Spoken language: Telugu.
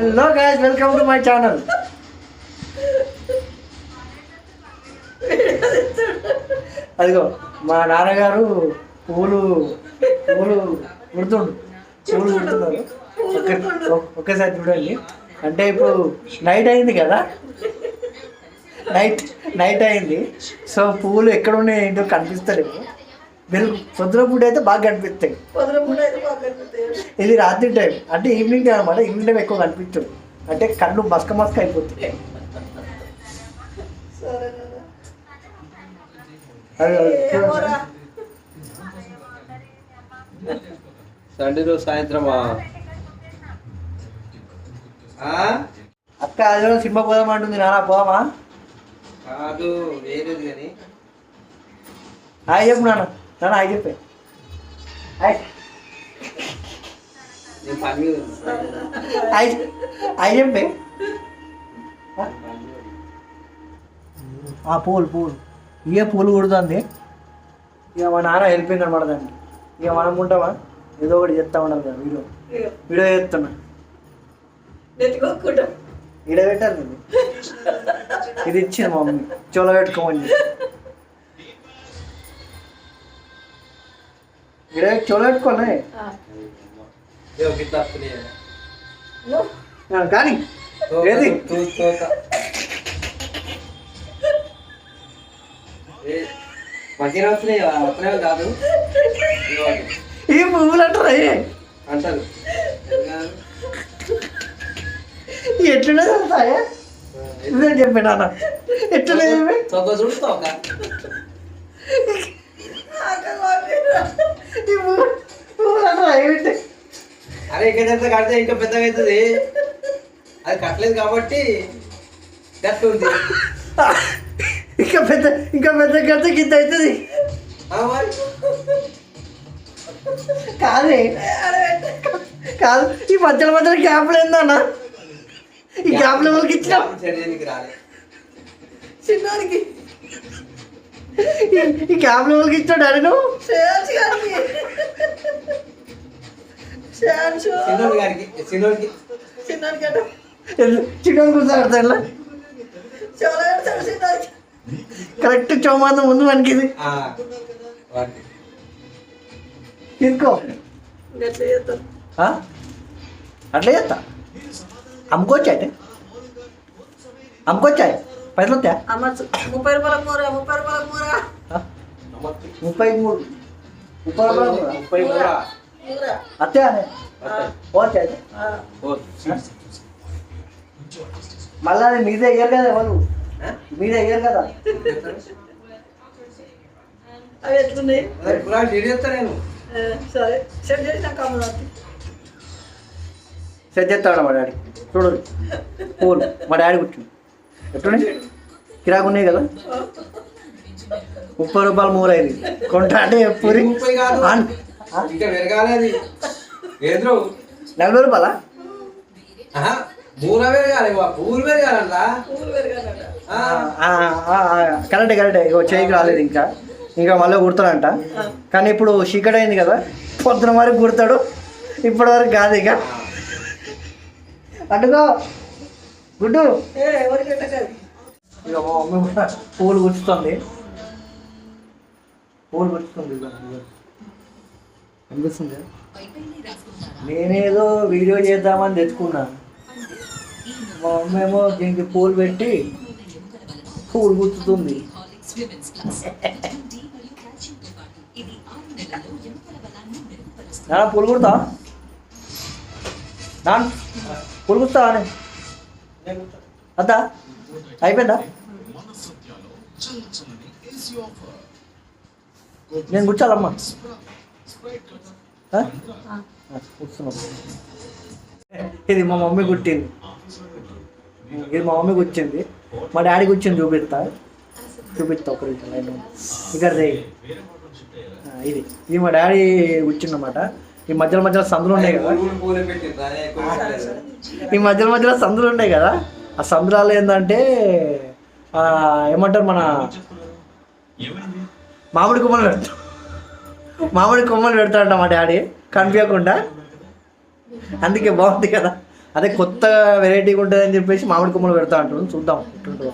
Hello guys welcome to my channel అదిగో మా నాన్నగారు పూలు పూలు కుడుతుండు పూలు కుడుతున్నారు ఒక్క- ఒక్కసారి చూడండి. అంటే ఇప్పుడు నైట్ అయింది కదా? నైట్ నైట్ అయింది. సో పూలు ఎక్కడ ఉన్నాయి ఏంటో కనిపిస్తలేవు వెలుగు పొద్దున పూట అయితే బాగా కనిపిస్తాయి. ఇది రాత్రి టైం అంటే ఈవినింగ్ టైం అనమాట ఈవినింగ్ టైం ఎక్కువ కనిపించదు. అంటే కళ్ళు మస్క మస్క అయిపోతుంది. సండే రోజు సాయంత్రమా? ఆ? అక్క అది సినిమా పోదాం అంటుంది నాన్న. పోదామా? కాదు వేరేది కానీ. హాయ్ చెప్పు నాన్న. నాన్న హాయ్ చెప్పే. హాయ్. చెప్పే ఆ పూలు పూలు ఇవే పూలు కుడుతుంది ఇక మా నాన్న హెల్పింగ్ అనమాట దాన్ని. ఇక మనం ఉంటామా ఏదో ఒకటి చెప్తా ఉండాలి కదా వీడియో. వీడియో. చేస్తున్నా ఈడ పెట్టారు నేను ఇది ఇచ్చింది మా మమ్మీ. చోల పెట్టుకోమని ఈడ చోల పెట్టుకోలే ఇదిగో గిట్ల వస్తున్నాయి. ఆ, కానీ తోక, ఏది తూ- తోక. ఏ, మంచిగా వస్తున్నాయి వస్తున్నాయి కాదు ఇదిగో ఒకటి. ఈ పువ్వులు అంటారా ఏ? అంటారు ఎట్లున్నా తెలుసాయే ఇదే చెప్పి నాన్న ఎట్లున్నా చెప్పి తోక అరే ఇక్కడ ఎంత కడితే ఇంకా పెద్దగా అవుతుంది. అది కట్టలేదు కాబట్టి గట్టు ఉంది. ఇంకా పెద్ద ఇంకా పెద్ద కడితే కింద అవుతుంది. కాదే. కాదు ఈ మధ్యలో మధ్యలో గ్యాప్లు ఏందన్న? ఈ గ్యాప్లు ఎవరికి ఇచ్చిన. చిన్నోనికి. ఈ గ్యాప్లు ఎవరికి ఇచ్చిన డాడీ నువ్వు గారికి అటు చికెన్ కూర్చోడతా ఇలా చాలా కరెక్ట్ చౌమాంతం ముందు మనకి ఇది. తీసుకో? అట్లా చేస్తా. అమ్ముకోవచ్చా అయితే అమ్ముకోవచ్చా పైసలు వస్తాయా? ముప్పై రూపాయల కూర ముప్పై రూపాయల కూర? ముప్పై మూడు. ముప్పై రూపాయలు. ముప్పై కూర అత్తే అనే ఆ, మళ్ళీ మీదే అయ్యారు కదా వాళ్ళు మీదే అయ్యారు కదా అవి ఎట్లున్నాయి సరే సెట్ చేసినాక అమ్ముదాం సెట్ చేస్తాడు మా డాడీ చూడు పూలు మా డాడీ కూర్చుని ఎట్టున్నాయి కిరాకు ఉన్నాయి కదా ముప్పై రూపాయలు మూరైంది కొంటా అంటే పూరి? ఇంకా ఏంద్రు? నలభై రూపాయలా మూల పెరగాలి పూలు ఆ, కరెక్టే కరెక్టే. ఇగో చేయికి రాలేదు ఇంకా. ఇంకా మళ్ళీ కుడతాడంట కానీ ఇప్పుడు చీకటి అయింది కదా పొద్దున వరకు కుడతాడు ఇప్పటి వరకు కాదు ఇక. అటుగో గుడ్డు. ఇక మా మమ్మీ కూడా పూలు గుచ్చుతుంది. పూలు గుచ్చుతుంది. అనిపిస్తుంది నేనేదో వీడియో చేద్దామని తెచ్చుకున్నా. మా మమ్మీ ఏమో దీనికి పూలు పెట్టి పూలు గుచ్చుతుంది. నాన్న పూలు కుడతా నాన్న పూలు కుడతా అని. అద్దా అయిపోయిందా? నేను కూర్చోాలమ్మా ఇది మా మమ్మీ కుట్టింది. ఇది మా మమ్మీ కూర్చింది మా డాడీ కూర్చొని చూపిస్తా. చూపిస్తా ఒక నిమిషం లైన్ ఇక్కడ రే. ఇది. ఇది మా డాడీ కూర్చుందన్నమాట ఈ మధ్యలో మధ్యలో సందులు ఉన్నాయి కదా. ఈ మధ్యలో మధ్యలో సందులు ఉన్నాయి కదా. ఆ సందురాలు ఏంటంటే ఏమంటారు మన మామిడి కొమ్మలు పెడతాం మామిడి కొమ్మలు పెడతాడంట మా డాడీ. కనిపించకుండా. అందుకే బాగుంది కదా. అదే కొత్త వెరైటీగా ఉంటుందని చెప్పేసి మామిడి కొమ్మలు పెడతా అంటున్నాను చూద్దాం. ఎట్లుంటుందో